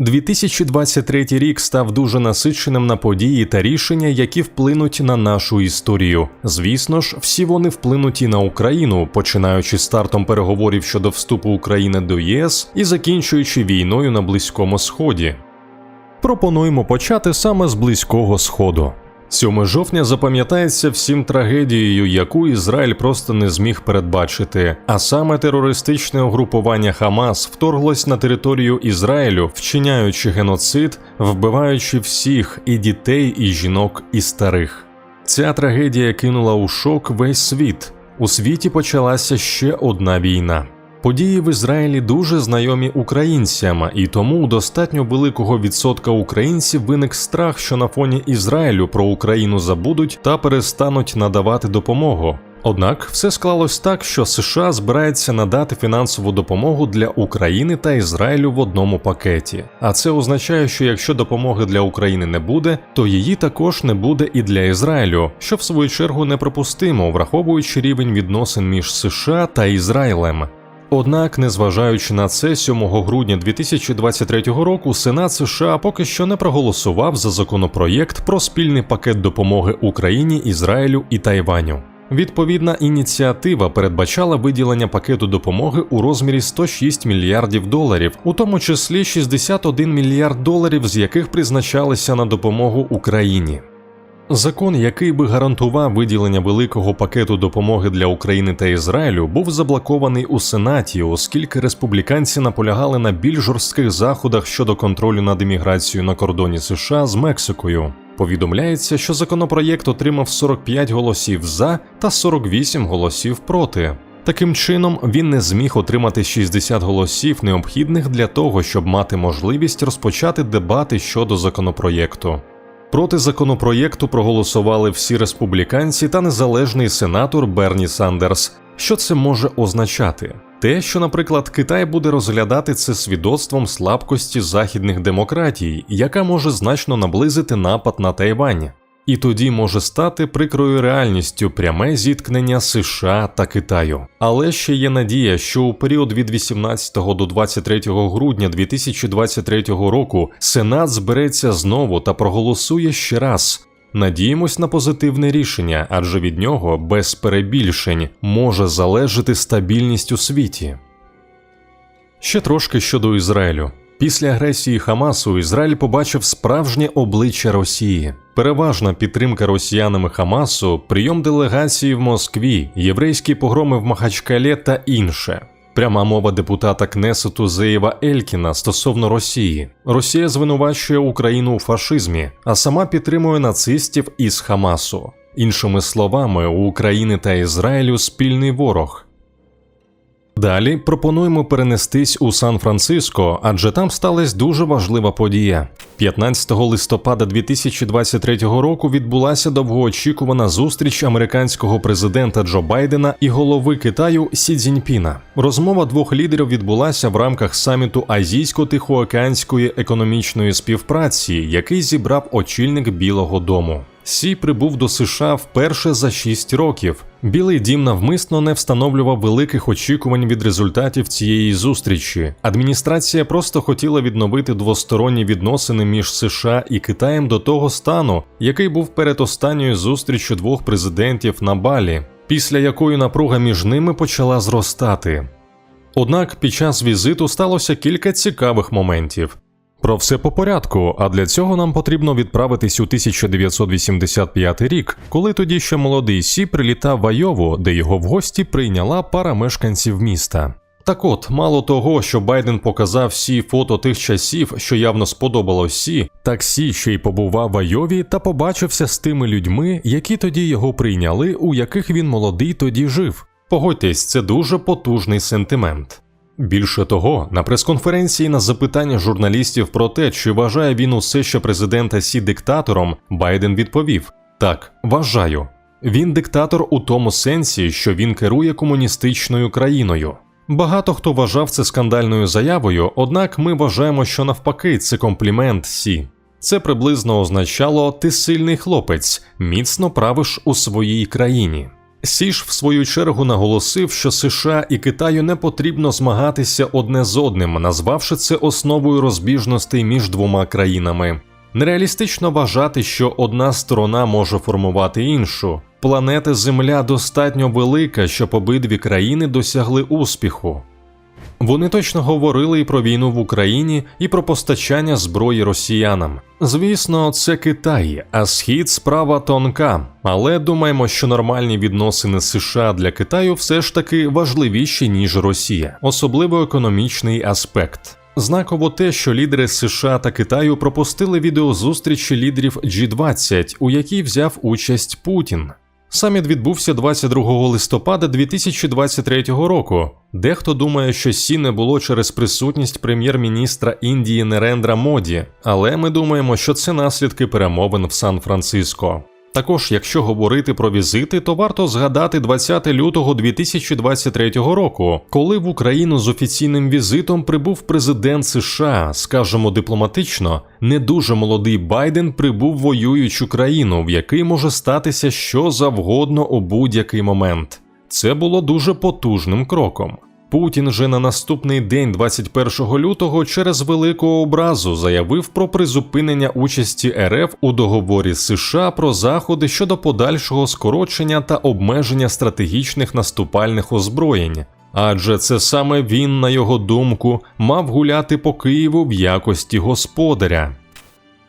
2023 рік став дуже насиченим на події та рішення, які вплинуть на нашу історію. Звісно ж, всі вони вплинуть і на Україну, починаючи стартом переговорів щодо вступу України до ЄС і закінчуючи війною на Близькому Сході. Пропонуємо почати саме з Близького Сходу. 7 жовтня запам'ятається всім трагедією, яку Ізраїль просто не зміг передбачити. А саме терористичне угрупування Хамас вторглось на територію Ізраїлю, вчиняючи геноцид, вбиваючи всіх і дітей, і жінок, і старих. Ця трагедія кинула у шок весь світ. У світі почалася ще одна війна. Події в Ізраїлі дуже знайомі українцям, і тому у достатньо великого відсотка українців виник страх, що на фоні Ізраїлю про Україну забудуть та перестануть надавати допомогу. Однак все склалось так, що США збирається надати фінансову допомогу для України та Ізраїлю в одному пакеті. А це означає, що якщо допомоги для України не буде, то її також не буде і для Ізраїлю, що в свою чергу неприпустимо, враховуючи рівень відносин між США та Ізраїлем. Однак, незважаючи на це, 7 грудня 2023 року Сенат США поки що не проголосував за законопроєкт про спільний пакет допомоги Україні, Ізраїлю і Тайваню. Відповідна ініціатива передбачала виділення пакету допомоги у розмірі 106 мільярдів доларів, у тому числі 61 мільярд доларів, з яких призначалися на допомогу Україні. Закон, який би гарантував виділення великого пакету допомоги для України та Ізраїлю, був заблокований у Сенаті, оскільки республіканці наполягали на більш жорстких заходах щодо контролю над імміграцією на кордоні США з Мексикою. Повідомляється, що законопроєкт отримав 45 голосів за та 48 голосів проти. Таким чином, він не зміг отримати 60 голосів, необхідних для того, щоб мати можливість розпочати дебати щодо законопроєкту. Проти законопроєкту проголосували всі республіканці та незалежний сенатор Берні Сандерс. Що це може означати? Те, що, наприклад, Китай буде розглядати це свідоцтвом слабкості західних демократій, яка може значно наблизити напад на Тайвань. І тоді може стати прикрою реальністю пряме зіткнення США та Китаю. Але ще є надія, що у період від 18 до 23 грудня 2023 року Сенат збереться знову та проголосує ще раз. Надіємось на позитивне рішення, адже від нього без перебільшень може залежати стабільність у світі. Ще трошки щодо Ізраїлю. Після агресії Хамасу Ізраїль побачив справжнє обличчя Росії. Переважна підтримка росіянами Хамасу, прийом делегації в Москві, єврейські погроми в Махачкале та інше. Пряма мова депутата Кнесету Зеєва Елькіна стосовно Росії. Росія звинувачує Україну у фашизмі, а сама підтримує нацистів із Хамасу. Іншими словами, у України та Ізраїлю спільний ворог. Далі пропонуємо перенестись у Сан-Франциско, адже там сталася дуже важлива подія. 15 листопада 2023 року відбулася довгоочікувана зустріч американського президента Джо Байдена і голови Китаю Сі Цзіньпіна. Розмова двох лідерів відбулася в рамках саміту Азійсько-Тихоокеанської економічної співпраці, який зібрав очільник Білого Дому. Сі прибув до США вперше за 6 років. Білий дім навмисно не встановлював великих очікувань від результатів цієї зустрічі. Адміністрація просто хотіла відновити двосторонні відносини між США і Китаєм до того стану, який був перед останньою зустрічю двох президентів на Балі, після якої напруга між ними почала зростати. Однак під час візиту сталося кілька цікавих моментів. Про все по порядку, а для цього нам потрібно відправитись у 1985 рік, коли тоді ще молодий Сі прилітав в Айову, де його в гості прийняла пара мешканців міста. Так от, мало того, що Байден показав всі фото тих часів, що явно сподобалось Сі, так Сі ще й побував в Айові та побачився з тими людьми, які тоді його прийняли, у яких він молодий тоді жив. Погодьтесь, це дуже потужний сентимент. Більше того, на прес-конференції на запитання журналістів про те, чи вважає він усе ще президента Сі диктатором, Байден відповів: Так, вважаю. Він диктатор у тому сенсі, що він керує комуністичною країною. Багато хто вважав це скандальною заявою, однак ми вважаємо, що навпаки це комплімент Сі. Це приблизно означало ти сильний хлопець, міцно правиш у своїй країні. Сіж, в свою чергу, наголосив, що США і Китаю не потрібно змагатися одне з одним, назвавши це основою розбіжностей між двома країнами. Нереалістично вважати, що одна сторона може формувати іншу. Планета Земля достатньо велика, щоб обидві країни досягли успіху. Вони точно говорили і про війну в Україні, і про постачання зброї росіянам. Звісно, це Китай, а схід справа тонка. Але думаємо, що нормальні відносини США для Китаю все ж таки важливіші ніж Росія, особливо економічний аспект. Знаково те, що лідери США та Китаю пропустили відеозустрічі лідерів G20, у якій взяв участь Путін. Саміт відбувся 22 листопада 2023 року. Дехто думає, що сі не було через присутність прем'єр-міністра Індії Нерендра Моді, але ми думаємо, що це наслідки перемовин в Сан-Франциско. Також, якщо говорити про візити, то варто згадати 20 лютого 2023 року, коли в Україну з офіційним візитом прибув президент США, скажімо дипломатично, не дуже молодий Байден прибув воюючу країну, в якій може статися що завгодно у будь-який момент. Це було дуже потужним кроком. Путін же на наступний день, 21 лютого, через велику образу заявив про призупинення участі РФ у договорі з США про заходи щодо подальшого скорочення та обмеження стратегічних наступальних озброєнь. Адже це саме він, на його думку, мав гуляти по Києву в якості господаря.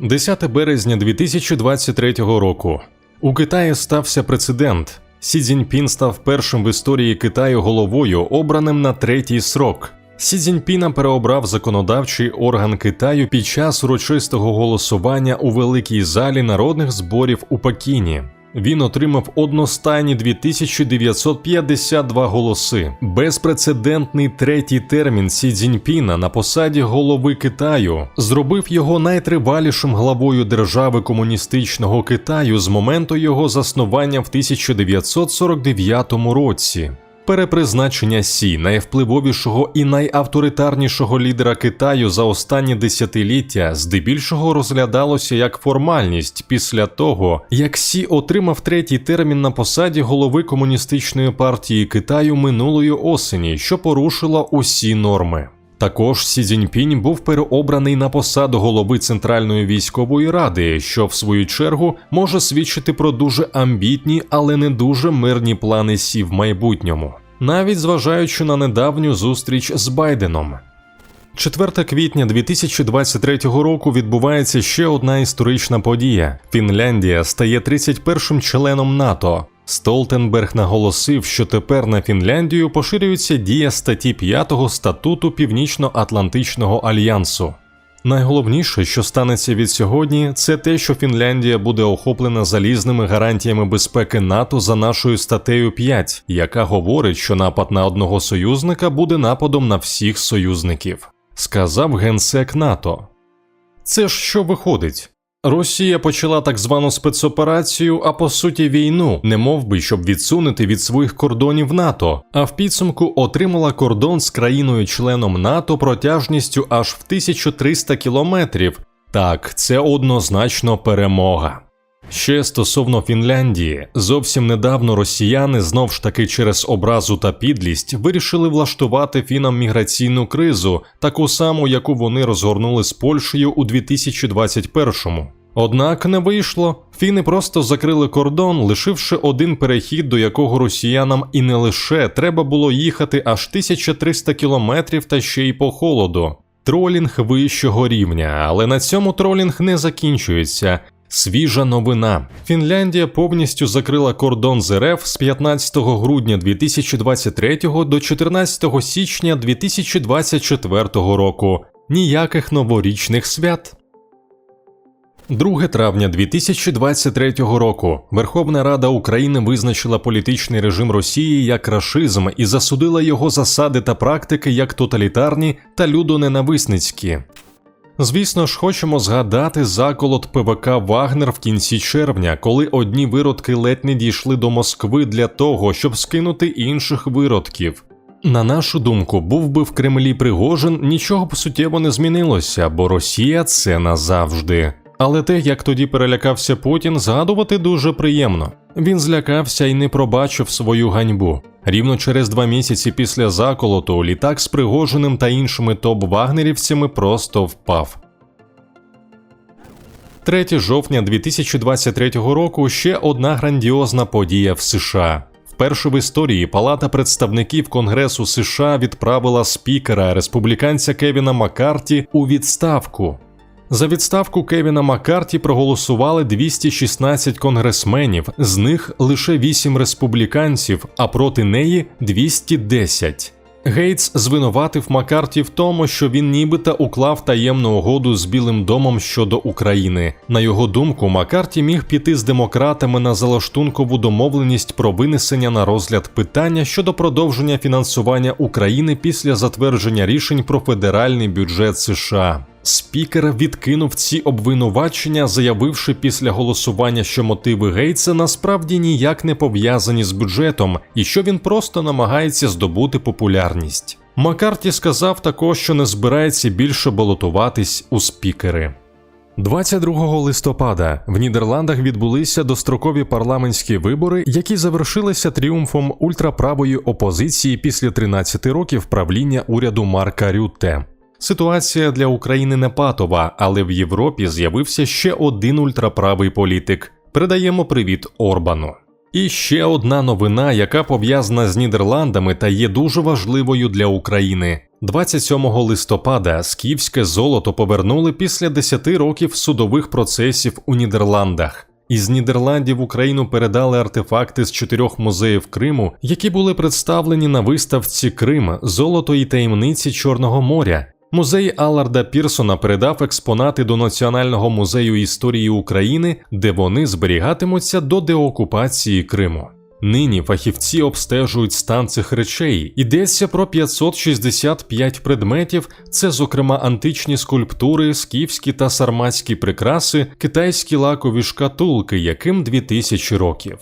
10 березня 2023 року у Китаї стався прецедент. Сі Цзіньпін став першим в історії Китаю головою, обраним на третій срок. Сі Цзіньпіна переобрав законодавчий орган Китаю під час урочистого голосування у великій залі народних зборів у Пекіні. Він отримав одностайні 2952 голоси. Безпрецедентний третій термін Сі Цзіньпіна на посаді голови Китаю зробив його найтривалішим главою держави комуністичного Китаю з моменту його заснування в 1949 році. Перепризначення Сі, найвпливовішого і найавторитарнішого лідера Китаю за останні десятиліття, здебільшого розглядалося як формальність після того, як Сі отримав третій термін на посаді голови комуністичної партії Китаю минулої осені, що порушило усі норми. Також Сі Цзіньпінь був переобраний на посаду голови Центральної військової ради, що в свою чергу може свідчити про дуже амбітні, але не дуже мирні плани Сі в майбутньому, навіть зважаючи на недавню зустріч з Байденом. 4 квітня 2023 року відбувається ще одна історична подія: Фінляндія стає 31-м членом НАТО. Столтенберг наголосив, що тепер на Фінляндію поширюється дія статті 5 статуту Північно-Атлантичного альянсу. Найголовніше, що станеться від сьогодні, це те, що Фінляндія буде охоплена залізними гарантіями безпеки НАТО за нашою статтею 5, яка говорить, що напад на одного союзника буде нападом на всіх союзників, сказав генсек НАТО. Це ж що виходить? Росія почала так звану спецоперацію, а по суті війну, не мов би, щоб відсунути від своїх кордонів НАТО, а в підсумку отримала кордон з країною-членом НАТО протяжністю аж в 1300 кілометрів. Так, це однозначно перемога. Ще стосовно Фінляндії, зовсім недавно росіяни знов ж таки через образу та підлість вирішили влаштувати фінам міграційну кризу, таку саму, яку вони розгорнули з Польщею у 2021-му. Однак не вийшло. Фіни просто закрили кордон, лишивши один перехід, до якого росіянам і не лише треба було їхати аж 1300 кілометрів та ще й по холоду. Тролінг вищого рівня, але на цьому тролінг не закінчується. Свіжа новина: Фінляндія повністю закрила кордон з РФ з 15 грудня 2023 до 14 січня 2024 року. Ніяких новорічних свят. 2 травня 2023 року Верховна Рада України визначила політичний режим Росії як рашизм і засудила його засади та практики як тоталітарні та людоненависницькі. Звісно ж, хочемо згадати заколот ПВК Вагнер в кінці червня, коли одні виродки ледь не дійшли до Москви для того, щоб скинути інших виродків. На нашу думку, був би в Кремлі Пригожин, нічого б суттєво не змінилося, бо Росія це назавжди. Але те, як тоді перелякався Путін, згадувати дуже приємно. Він злякався і не пробачив свою ганьбу. Рівно через два місяці після заколоту літак з Пригожиним та іншими топ-вагнерівцями просто впав. 3 жовтня 2023 року ще одна грандіозна подія в США. Вперше в історії Палата представників Конгресу США відправила спікера республіканця Кевіна Маккарті у відставку. За відставку Кевіна Маккарті проголосували 216 конгресменів, з них лише 8 республіканців, а проти неї 210. Гейтс звинуватив Маккарті в тому, що він нібито уклав таємну угоду з Білим домом щодо України. На його думку, Маккарті міг піти з демократами на залаштункову домовленість про винесення на розгляд питання щодо продовження фінансування України після затвердження рішень про федеральний бюджет США. Спікер відкинув ці обвинувачення, заявивши після голосування, що мотиви Гейтса насправді ніяк не пов'язані з бюджетом і що він просто намагається здобути популярність. Маккарті сказав також, що не збирається більше балотуватись у спікери. 22 листопада в Нідерландах відбулися дострокові парламентські вибори, які завершилися тріумфом ультраправої опозиції після 13 років правління уряду Марка Рютте. Ситуація для України не патова, але в Європі з'явився ще один ультраправий політик. Передаємо привіт Орбану. І ще одна новина, яка пов'язана з Нідерландами та є дуже важливою для України. 27 листопада скіфське золото повернули після 10 років судових процесів у Нідерландах. Із Нідерландів Україну передали артефакти з чотирьох музеїв Криму, які були представлені на виставці Крим, золото і таємниці Чорного моря. Музей Алларда Пірсона передав експонати до Національного музею історії України, де вони зберігатимуться до деокупації Криму. Нині фахівці обстежують стан цих речей. Йдеться про 565 предметів, це, зокрема, античні скульптури, скіфські та сарматські прикраси, китайські лакові шкатулки, яким 2000 років.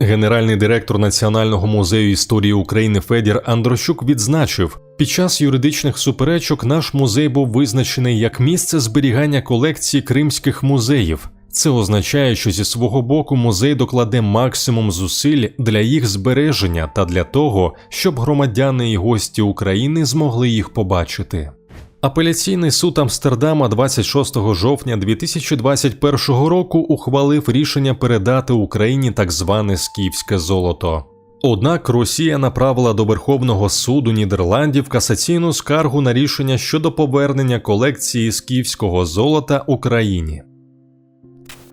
Генеральний директор Національного музею історії України Федір Андрощук відзначив, під час юридичних суперечок наш музей був визначений як місце зберігання колекції кримських музеїв. Це означає, що зі свого боку музей докладе максимум зусиль для їх збереження та для того, щоб громадяни і гості України змогли їх побачити. Апеляційний суд Амстердама 26 жовтня 2021 року ухвалив рішення передати Україні так зване скіфське золото. Однак Росія направила до Верховного суду Нідерландів касаційну скаргу на рішення щодо повернення колекції скіфського золота Україні.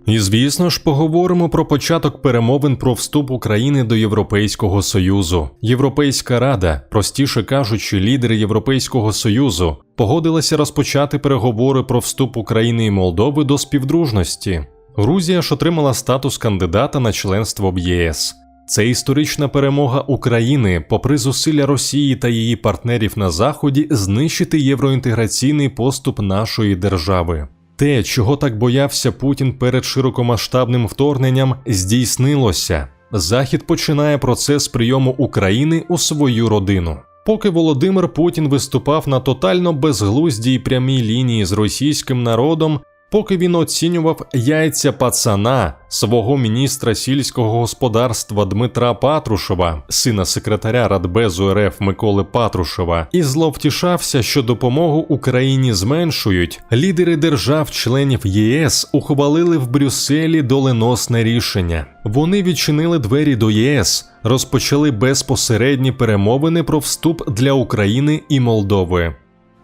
І звісно ж, поговоримо про початок перемовин про вступ України до Європейського Союзу. Європейська Рада, простіше кажучи, лідери Європейського Союзу, погодилися розпочати переговори про вступ України і Молдови до співдружності. Грузія ж отримала статус кандидата на членство в ЄС. Це історична перемога України, попри зусилля Росії та її партнерів на Заході, знищити євроінтеграційний поступ нашої держави. Те, чого так боявся Путін перед широкомасштабним вторгненням, здійснилося. Захід починає процес прийому України у свою родину. Поки Володимир Путін виступав на тотально безглуздій прямій лінії з російським народом, поки він оцінював яйця пацана свого міністра сільського господарства Дмитра Патрушева, сина секретаря Радбезу РФ Миколи Патрушева, і зловтішався, що допомогу Україні зменшують. Лідери держав-членів ЄС ухвалили в Брюсселі доленосне рішення. Вони відчинили двері до ЄС, розпочали безпосередні перемовини про вступ для України і Молдови.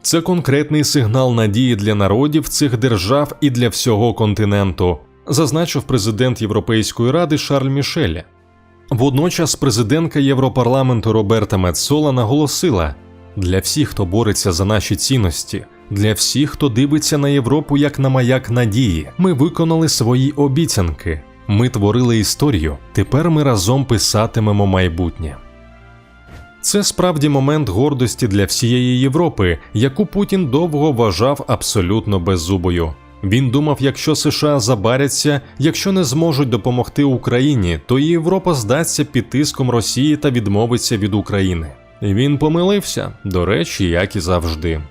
Це конкретний сигнал надії для народів цих держав і для всього континенту, зазначив президент Європейської ради Шарль Мішель. Водночас президентка Європарламенту Роберта Мецола наголосила: для всіх, хто бореться за наші цінності, для всіх, хто дивиться на Європу як на маяк надії, ми виконали свої обіцянки. Ми творили історію. Тепер ми разом писатимемо майбутнє. Це справді момент гордості для всієї Європи, яку Путін довго вважав абсолютно беззубою. Він думав, якщо США забаряться, якщо не зможуть допомогти Україні, то Європа здасться під тиском Росії та відмовиться від України. Він помилився, до речі, як і завжди.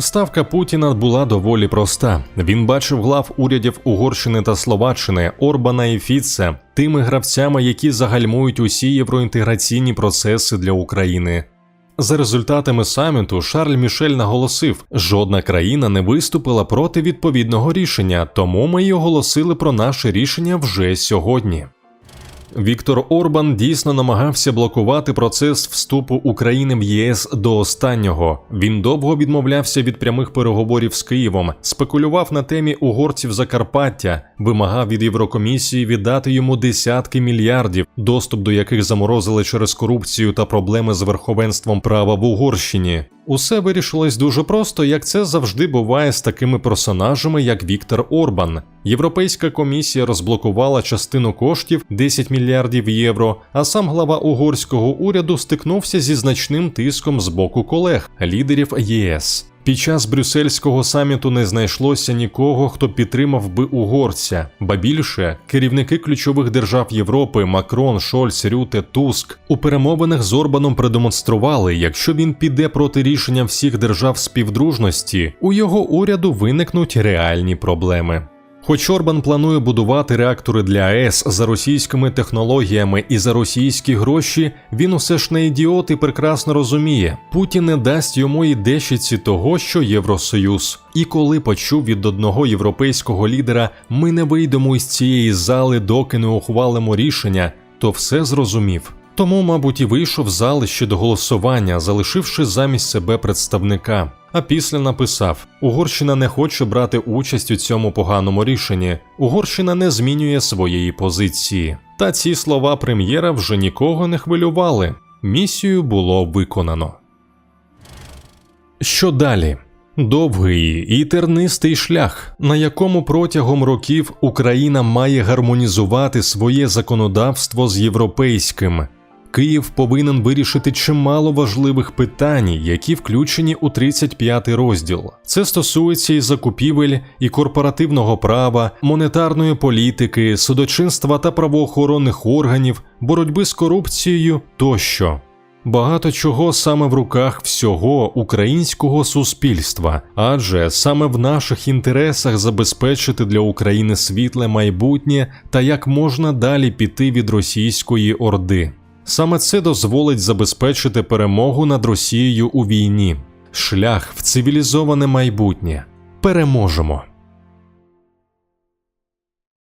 Ставка Путіна була доволі проста. Він бачив глав урядів Угорщини та Словаччини, Орбана і Фіце тими гравцями, які загальмують усі євроінтеграційні процеси для України. За результатами саміту Шарль Мішель наголосив, жодна країна не виступила проти відповідного рішення, тому ми й оголосили про наше рішення вже сьогодні. Віктор Орбан дійсно намагався блокувати процес вступу України в ЄС до останнього. Він довго відмовлявся від прямих переговорів з Києвом, спекулював на темі угорців Закарпаття, вимагав від Єврокомісії віддати йому десятки мільярдів, доступ до яких заморозили через корупцію та проблеми з верховенством права в Угорщині. Усе вирішилось дуже просто, як це завжди буває з такими персонажами, як Віктор Орбан. Європейська комісія розблокувала частину коштів 10 мільярдів євро, а сам глава угорського уряду стикнувся зі значним тиском з боку колег, лідерів ЄС. Під час брюссельського саміту не знайшлося нікого, хто підтримав би угорця, ба більше керівники ключових держав Європи Макрон, Шольц, Рюте, Туск у перемовинах з Орбаном продемонстрували, якщо він піде проти рішення всіх держав співдружності, у його уряду виникнуть реальні проблеми. Хоч Орбан планує будувати реактори для АЕС за російськими технологіями і за російські гроші, він усе ж не ідіот і прекрасно розуміє, Путін не дасть йому і дещиці того, що Євросоюз. І коли почув від одного європейського лідера, ми не вийдемо із цієї зали, доки не ухвалимо рішення, то все зрозумів. Тому, мабуть, і вийшов зали ще до голосування, залишивши замість себе представника. А після написав: Угорщина не хоче брати участь у цьому поганому рішенні. Угорщина не змінює своєї позиції. Та ці слова прем'єра вже нікого не хвилювали. Місію було виконано. Що далі? Довгий і тернистий шлях, на якому протягом років Україна має гармонізувати своє законодавство з європейським. Київ повинен вирішити чимало важливих питань, які включені у 35-й розділ. Це стосується і закупівель, і корпоративного права, монетарної політики, судочинства та правоохоронних органів, боротьби з корупцією тощо. Багато чого саме в руках всього українського суспільства, адже саме в наших інтересах забезпечити для України світле майбутнє та як можна далі піти від російської орди. Саме це дозволить забезпечити перемогу над Росією у війні, шлях в цивілізоване майбутнє. Переможемо.